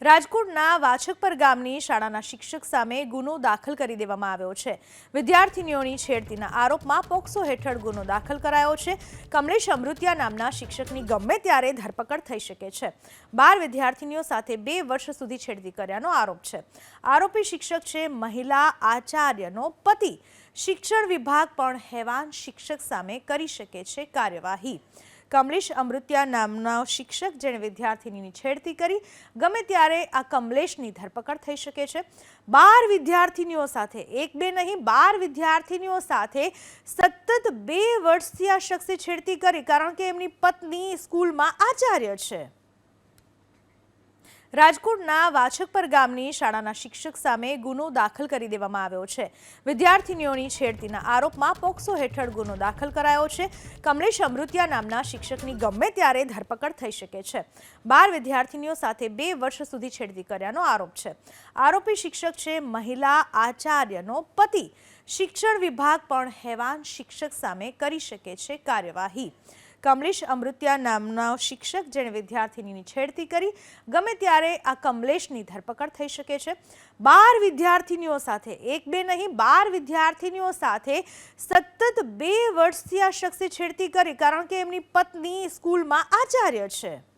રાજકોટના વાછકપર ગામની શાળાના શિક્ષક સામે ગુનો દાખલ કરી દેવામાં આવ્યો છે. વિદ્યાર્થીનીઓની છેડતીના આરોપમાં પોક્સો હેઠળ ગુનો દાખલ કરાયો છે. કમલેશ અમૃતિયા નામના શિક્ષકની ગમે ત્યારે ધરપકડ થઈ શકે છે. બાર વિદ્યાર્થીનીઓ સાથે બે વર્ષ સુધી છેડતી કર્યાનો આરોપ છે. આરોપી શિક્ષક છે, મહિલા આચાર્યનો પતિ. શિક્ષણ વિભાગ પણ હેવાન શિક્ષક સામે કરી શકે છે કાર્યવાહી. કમલેશ અમૃત્યા નામના શિક્ષક જેણે વિદ્યાર્થીનીની છેડતી કરી. ગમે ત્યારે આ કમલેશની ધરપકડ થઈ શકે છે. બાર વિદ્યાર્થીનીઓ સાથે, એક બે નહીં, બાર વિદ્યાર્થીનીઓ સાથે સતત બે વર્ષથી આ શખ્સે છેડતી કરી, કારણ કે એમની પત્ની સ્કૂલમાં આચાર્ય છે. રાજકોટના વાછકપર ગામની શાળાના શિક્ષક સામે ગુનો દાખલ કરી દેવામાં આવ્યો છે. વિદ્યાર્થીનીઓની છેડતીના આરોપમાં પોક્સો હેઠળ ગુનો દાખલ કરાયો છે. કમલેશ અમૃતિયા નામના શિક્ષકની ગમે ત્યારે ધરપકડ થઈ શકે છે. બાર વિદ્યાર્થીનીઓ સાથે બે વર્ષ સુધી છેડતી કર્યાનો આરોપ છે. આરોપી શિક્ષક છે, મહિલા આચાર્યનો પતિ. શિક્ષણ વિભાગ પણ હેવાન શિક્ષક સામે કરી શકે છે કાર્યવાહી. કમલેશ અમૃત્યા નામનો શિક્ષક જેણે વિદ્યાર્થીનીની છેડતી કરી. ગમે ત્યારે આ કમલેશની ધરપકડ થઈ શકે છે. બાર વિદ્યાર્થીનીઓ સાથે, એક બે નહીં, બાર વિદ્યાર્થીનીઓ સાથે સતત બે વર્ષથી આ શખ્સે છેડતી કરી, કારણ કે એમની પત્ની સ્કૂલમાં આચાર્ય છે.